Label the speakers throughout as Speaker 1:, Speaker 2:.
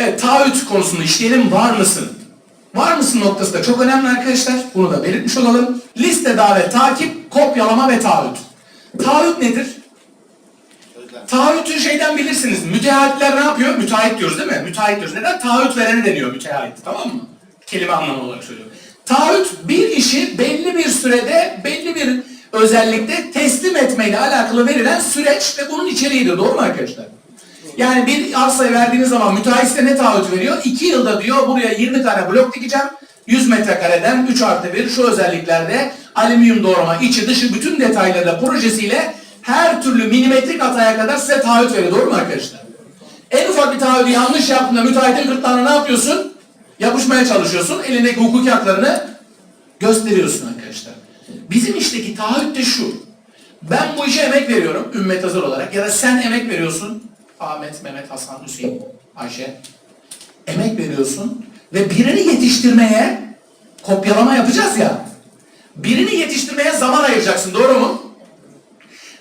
Speaker 1: Evet, taahhüt konusunu işleyelim. Var mısın? Var mısın noktası da çok önemli arkadaşlar. Bunu da belirtmiş olalım. Liste, davet, takip, kopyalama ve taahhüt. Taahhüt nedir? Taahhütü şeyden bilirsiniz. Müteahhitler ne yapıyor? Müteahhit diyoruz değil mi? Müteahhit diyoruz. Neden? Taahhüt vereni deniyor müteahhit. Tamam mı? Kelime anlamı olarak söylüyorum. Taahhüt bir işi belli bir sürede, belli bir özellikle teslim etmeyle alakalı verilen süreç ve bunun içeriğidir. Doğru mu arkadaşlar? Yani bir arsayı verdiğiniz zaman müteahhit ne taahhüt veriyor? 2 yılda diyor buraya 20 tane blok dikeceğim. 100 metrekareden 3 artı 1 şu özelliklerde alüminyum doğrama içi dışı bütün detaylarıyla projesiyle her türlü milimetrik hataya kadar size taahhüt veriyor. Doğru mu arkadaşlar? En ufak bir taahhüdü yanlış yaptığında müteahhitin gırtlağına ne yapıyorsun? Yapışmaya çalışıyorsun. Elindeki hukuki haklarını gösteriyorsun arkadaşlar. Bizim işteki taahhüt de şu. Ben bu işe emek veriyorum ümmet hazır olarak ya da sen emek veriyorsun. Ahmet, Mehmet, Hasan, Hüseyin, Ayşe. Emek veriyorsun ve birini yetiştirmeye kopyalama yapacağız ya. Birini yetiştirmeye zaman ayıracaksın doğru mu?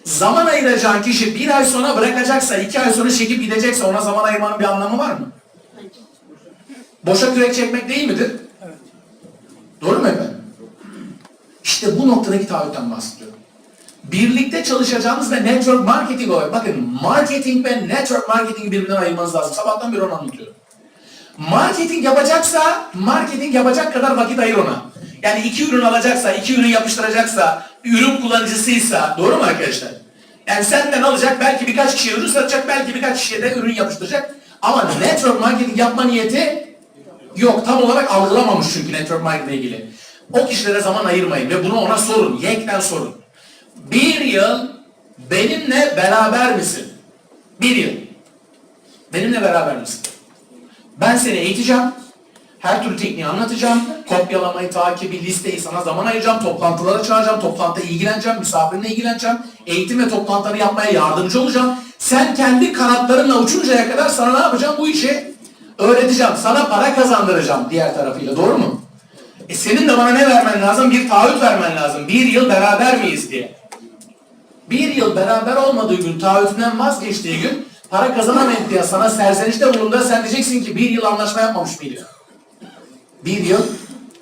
Speaker 1: Zaman ayıracağın kişi bir ay sonra bırakacaksa, iki ay sonra çekip gidecekse ona zaman ayırmanın bir anlamı var mı? Boşa kürek çekmek değil midir? Doğru mu efendim? İşte bu noktadaki taahhütten bahsediyorum. Birlikte çalışacağınız ve network marketing olarak, bakın marketing ve network marketing'i birbirinden ayırmanız lazım. Sabahtan beri onu anlatıyorum. Marketing yapacaksa, marketing yapacak kadar vakit ayır ona. Yani iki ürün alacaksa, iki ürün yapıştıracaksa, ürün kullanıcısıysa, doğru mu arkadaşlar? Yani senden alacak, belki birkaç kişiye ürün satacak, belki birkaç kişiye de ürün yapıştıracak. Ama network marketing yapma niyeti yok. Tam olarak algılamamış çünkü network marketing ile ilgili. O kişilere zaman ayırmayın ve bunu ona sorun. Yekten sorun. Bir yıl benimle beraber misin? Bir yıl. Benimle beraber misin? Ben seni eğiteceğim. Her türlü tekniği anlatacağım. Kopyalamayı, takibi, listeyi sana zaman ayıracağım. Toplantılara çağıracağım. Toplantıya ilgileneceğim. Misafirinle ilgileneceğim. Eğitim ve toplantıları yapmaya yardımcı olacağım. Sen kendi kanatlarınla uçuncaya kadar sana ne yapacağım? Bu işi öğreteceğim. Sana para kazandıracağım diğer tarafıyla. Doğru mu? E senin de bana ne vermen lazım? Bir taahhüt vermen lazım. Bir yıl beraber miyiz diye. Bir yıl beraber olmadığı gün, taahhütünden vazgeçtiği gün para kazanamayıp diye sana serzenişte bulunduğunda sen diyeceksin ki bir yıl anlaşma yapmamış mıydık? Bir yıl,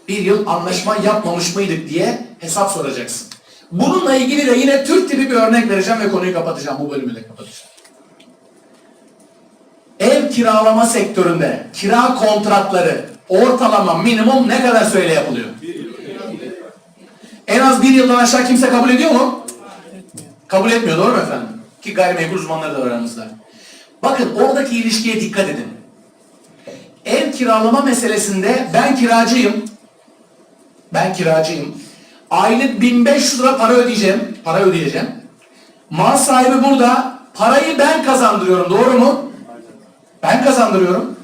Speaker 1: bir yıl anlaşma yapmamış mıydık diye hesap soracaksın. Bununla ilgili de yine Türk tipi bir örnek vereceğim ve konuyu kapatacağım. Bu bölümü de kapatacağım. Ev kiralama sektöründe kira kontratları ortalama minimum ne kadar süreyle yapılıyor? En az bir yıldan aşağı kimse kabul ediyor mu? Kabul etmiyor doğru mu efendim? Ki gayrimenkul uzmanları da var aramızda. Bakın oradaki ilişkiye dikkat edin. Ev kiralama meselesinde ben kiracıyım. Ben kiracıyım. Aylık 1500 lira para ödeyeceğim. Para ödeyeceğim. Mal sahibi burada. Parayı ben kazandırıyorum. Doğru mu? Ben kazandırıyorum.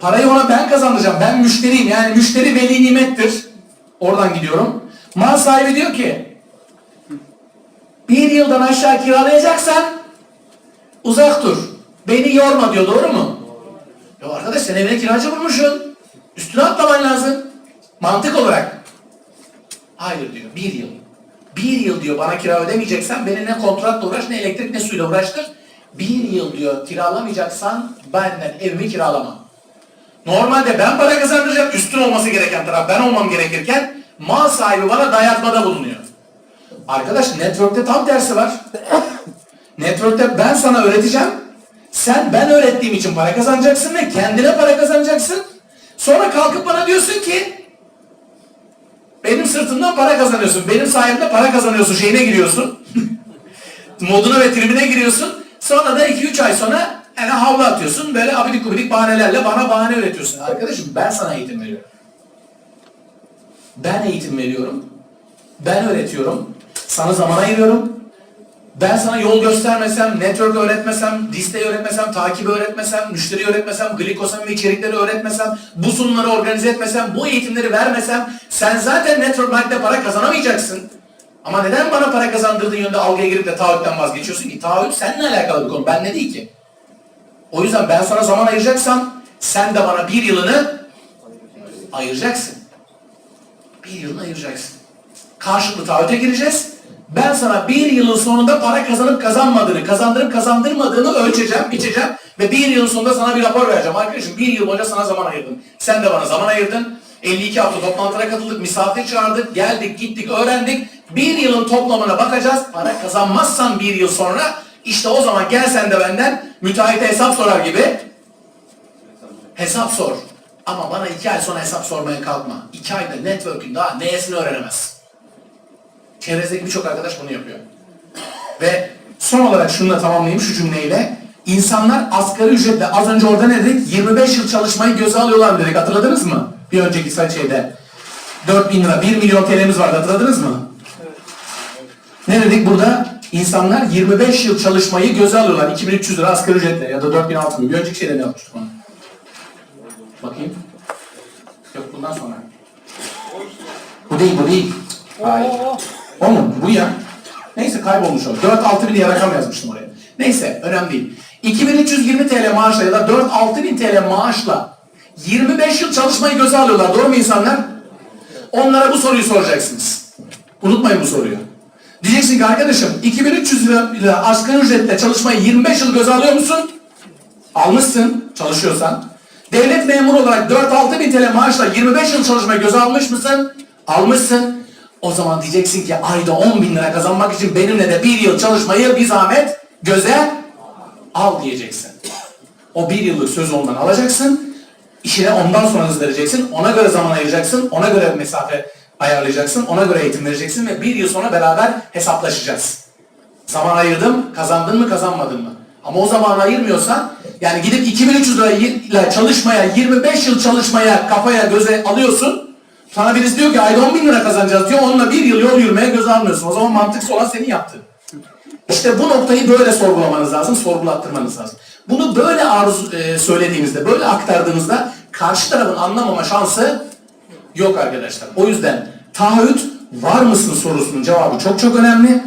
Speaker 1: Parayı ona ben kazandıracağım. Ben müşteriyim. Yani müşteri veli nimettir. Oradan gidiyorum. Mal sahibi diyor ki bir yıldan aşağı kiralayacaksan uzak dur. Beni yorma diyor. Doğru mu? Ya arkadaş sen evine kiracı bulmuşsun. Üstüne atlaman lazım. Mantık olarak. Hayır diyor. Bir yıl. Bir yıl diyor bana kira ödemeyeceksen beni ne kontratla uğraş ne elektrik ne suyla uğraştır. Bir yıl diyor kiralamayacaksan benden evimi kiralama. Normalde ben para kazandıracağım üstün olması gereken taraf ben olmam gerekirken mal sahibi bana dayatmada bulunuyor. Arkadaş network'te tam tersi var. network'te ben sana öğreteceğim. Sen ben öğrettiğim için para kazanacaksın ve kendine para kazanacaksın. Sonra kalkıp bana diyorsun ki benim sırtımdan para kazanıyorsun. Benim sayemde para kazanıyorsun şeyine giriyorsun. Moduna ve tribine giriyorsun. Sonra da 2-3 ay sonra yani havlu atıyorsun. Böyle abidik gubidik bahanelerle bana bahane öğretiyorsun. Arkadaşım ben sana eğitim veriyorum. Ben eğitim veriyorum. Ben öğretiyorum. Sana zaman ayırıyorum. Ben sana yol göstermesem, network öğretmesem, listeyi öğretmesem, takibi öğretmesem, müşteri öğretmesem, glikosen ve içerikleri öğretmesem, bu sunumları organize etmesem, bu eğitimleri vermesem sen zaten network markette para kazanamayacaksın. Ama neden bana para kazandırdığın yönde algıya girip de taahhütten vazgeçiyorsun ki? Taahhüt seninle alakalı bir konu. Ben ne değil ki? O yüzden ben sana zaman ayıracaksam sen de bana bir yılını ayıracaksın. Bir yılını ayıracaksın. Karşılıklı taahhüte gireceğiz. Ben sana bir yılın sonunda para kazanıp kazanmadığını, kazandırıp kazandırmadığını ölçeceğim, biçeceğim. Ve bir yıl sonunda sana bir rapor vereceğim. Arkadaşım bir yıl boyunca sana zaman ayırdım. Sen de bana zaman ayırdın. 52 hafta toplantılara katıldık, misafir çağırdık, geldik, gittik, öğrendik. Bir yılın toplamına bakacağız. Para kazanmazsan bir yıl sonra işte o zaman gel sen de benden müteahhite hesap sorar gibi hesap sor. Ama bana iki ay sonra hesap sormaya kalkma. İki ayda network'ün daha neyesini öğrenemez. Çevrenizdeki birçok arkadaş bunu yapıyor. Ve son olarak şunu da tamamlayayım şu cümleyle. İnsanlar asgari ücretle az önce orada ne dedik? 25 yıl çalışmayı göze alıyorlar dedik. Hatırladınız mı? Bir önceki şeyde. 4 bin lira, 1 milyon TL'miz vardı hatırladınız mı? Ne dedik burada? İnsanlar 25 yıl çalışmayı göze alıyorlar. 2300 lira asgari ücretle ya da 4000 6000. Bir önceki şeyde ne yapmıştık onu? Bakayım. Yok bundan sonra. Bu değil bu değil. Hayır. O mu? Bu ya. Neyse kaybolmuş o. 4-6 bin diye rakam yazmıştım oraya. Neyse önemli değil. 2320 TL maaşla ya da 4-6 bin TL maaşla 25 yıl çalışmayı göze alıyorlar. Doğru mu insanlar? Onlara bu soruyu soracaksınız. Unutmayın bu soruyu. Diyeceksin ki arkadaşım 2300 lira asgari ücretle çalışmayı 25 yıl göze alıyor musun? Almışsın çalışıyorsan. Devlet memuru olarak 4-6 bin TL maaşla 25 yıl çalışmayı göze almış mısın? Almışsın. O zaman diyeceksin ki ayda 10 bin lira kazanmak için benimle de bir yıl çalışmayı bir zahmet göze al diyeceksin. O bir yıllık sözü ondan alacaksın. İşine ondan sonra hız vereceksin. Ona göre zaman ayıracaksın. Ona göre mesafe ayarlayacaksın. Ona göre eğitim vereceksin ve bir yıl sonra beraber hesaplaşacağız. Zaman ayırdım, kazandın mı kazanmadın mı? Ama o zamanı ayırmıyorsan, yani gidip 2300 lirayla çalışmaya, 25 yıl çalışmaya, kafaya, göze alıyorsun. Sana birisi diyor ki ayda 10 bin lira kazanacağız diyor, onunla bir yıl yol yürümeye göze almıyorsun. O zaman mantıksız olan senin yaptın. İşte bu noktayı böyle sorgulamanız lazım, sorgulattırmanız lazım. Bunu böyle arzu e, söylediğinizde, böyle aktardığınızda karşı tarafın anlamama şansı yok arkadaşlar. O yüzden taahhüt var mısın sorusunun cevabı çok çok önemli.